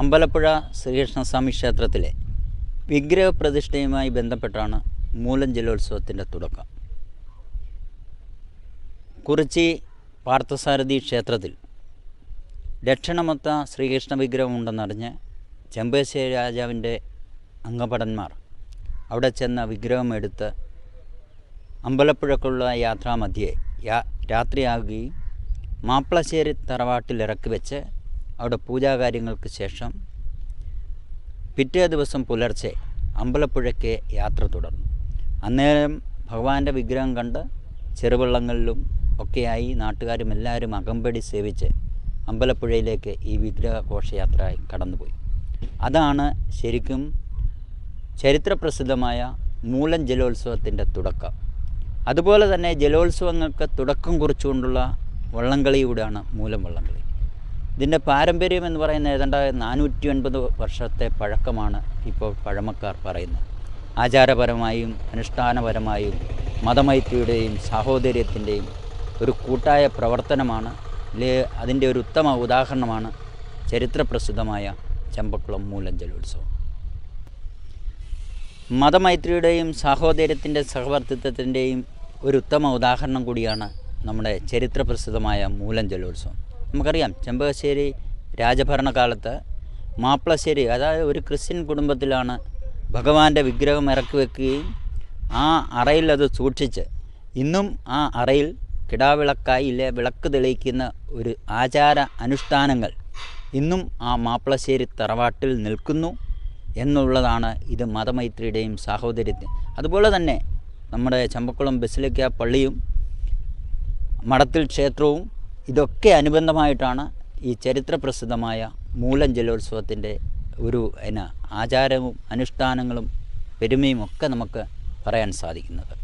അമ്പലപ്പുഴ ശ്രീകൃഷ്ണസ്വാമി ക്ഷേത്രത്തിലെ വിഗ്രഹ പ്രതിഷ്ഠയുമായി ബന്ധപ്പെട്ടാണ് മൂലം ജലോത്സവത്തിന്റെ തുടക്കം. കുറിച്ചി പാർത്ഥസാരഥി ക്ഷേത്രത്തിൽ ദക്ഷിണമൊത്ത ശ്രീകൃഷ്ണ വിഗ്രഹമുണ്ടെന്നറിഞ്ഞ് ചെമ്പേശ്ശേരി രാജാവിന്റെ അംഗഭടന്മാർ അവിടെ ചെന്ന വിഗ്രഹം എടുത്ത് അമ്പലപ്പുഴക്കുള്ള യാത്രാമധ്യേ രാത്രിയാകുകയും മാപ്പിളശ്ശേരി തറവാട്ടിൽ ഇറക്കി വെച്ച് അവിടെ പൂജാകാര്യങ്ങൾക്ക് ശേഷം പിറ്റേ ദിവസം പുലർച്ചെ അമ്പലപ്പുഴയ്ക്ക് യാത്ര തുടർന്നു. അന്നേരം ഭഗവാന്റെ വിഗ്രഹം കണ്ട് ചെറുവള്ളങ്ങളിലും ഒക്കെയായി നാട്ടുകാരും എല്ലാവരും അകമ്പടി സേവിച്ച് അമ്പലപ്പുഴയിലേക്ക് ഈ വിഗ്രഹ ഘോഷയാത്രയായി കടന്നുപോയി. അതാണ് ശരിക്കും ചരിത്രപ്രസിദ്ധമായ മൂലം ജലോത്സവത്തിന്റെ തുടക്കം. അതുപോലെ തന്നെ ജലോത്സവങ്ങൾക്ക് തുടക്കം കുറിച്ചുകൊണ്ടുള്ള വള്ളംകളിയൂടെയാണ് മൂലം വള്ളംകളി. ഇതിന്റെ പാരമ്പര്യം എന്ന് പറയുന്നത് ഏതാണ്ട് നാനൂറ്റി ഒൻപത് വർഷത്തെ പഴക്കമാണ് ഇപ്പോൾ പഴമക്കാർ പറയുന്നത്. ആചാരപരമായും അനുഷ്ഠാനപരമായും മതമൈത്രിയുടെയും സാഹോദര്യത്തിന്റെയും ഒരു കൂട്ടായ പ്രവർത്തനമാണ്. അതിന്റെ ഒരു ഉത്തമ ഉദാഹരണമാണ് ചരിത്രപ്രസിദ്ധമായ ചമ്പക്കുളം മൂലം ജലോത്സവം മതമൈത്രിയുടെയും സാഹോദര്യത്തിന്റെ സഹവർത്തിത്വത്തിന്റെയും ഒരു ഉത്തമ ഉദാഹരണം കൂടിയാണ് നമ്മുടെ ചരിത്രപ്രസിദ്ധമായ മൂലം ജലോത്സവം നമുക്കറിയാം ചെമ്പകശ്ശേരി രാജഭരണകാലത്ത് മാപ്പിളശ്ശേരി അതായത് ഒരു ക്രിസ്ത്യൻ കുടുംബത്തിലാണ് ഭഗവാന്റെ വിഗ്രഹം ഇറക്കി വെക്കുകയും ആ അറയിൽ അത് സൂക്ഷിച്ച് ഇന്നും ആ അറയിൽ കിടാവിളക്കായി ഇല്ലേ വിളക്ക് തെളിയിക്കുന്ന ഒരു ആചാര അനുഷ്ഠാനങ്ങൾ ഇന്നും ആ മാപ്പിളശ്ശേരി തറവാട്ടിൽ നിൽക്കുന്നു എന്നുള്ളതാണ് ഇത് മതമൈത്രിയുടെയും സാഹോദര്യത്തിന് അതുപോലെ തന്നെ നമ്മുടെ ചമ്പക്കുളം ബസിലിക്ക പള്ളിയും മഠത്തിൽ ക്ഷേത്രവും ഇതൊക്കെ അനുബന്ധമായിട്ടാണ് ഈ ചരിത്രപ്രസിദ്ധമായ മൂലം ജലോത്സവത്തിന്റെ ഒരു എന്നാ ആചാരവും അനുഷ്ഠാനങ്ങളും പെരുമയും ഒക്കെ നമുക്ക് പറയാൻ സാധിക്കുന്നത്.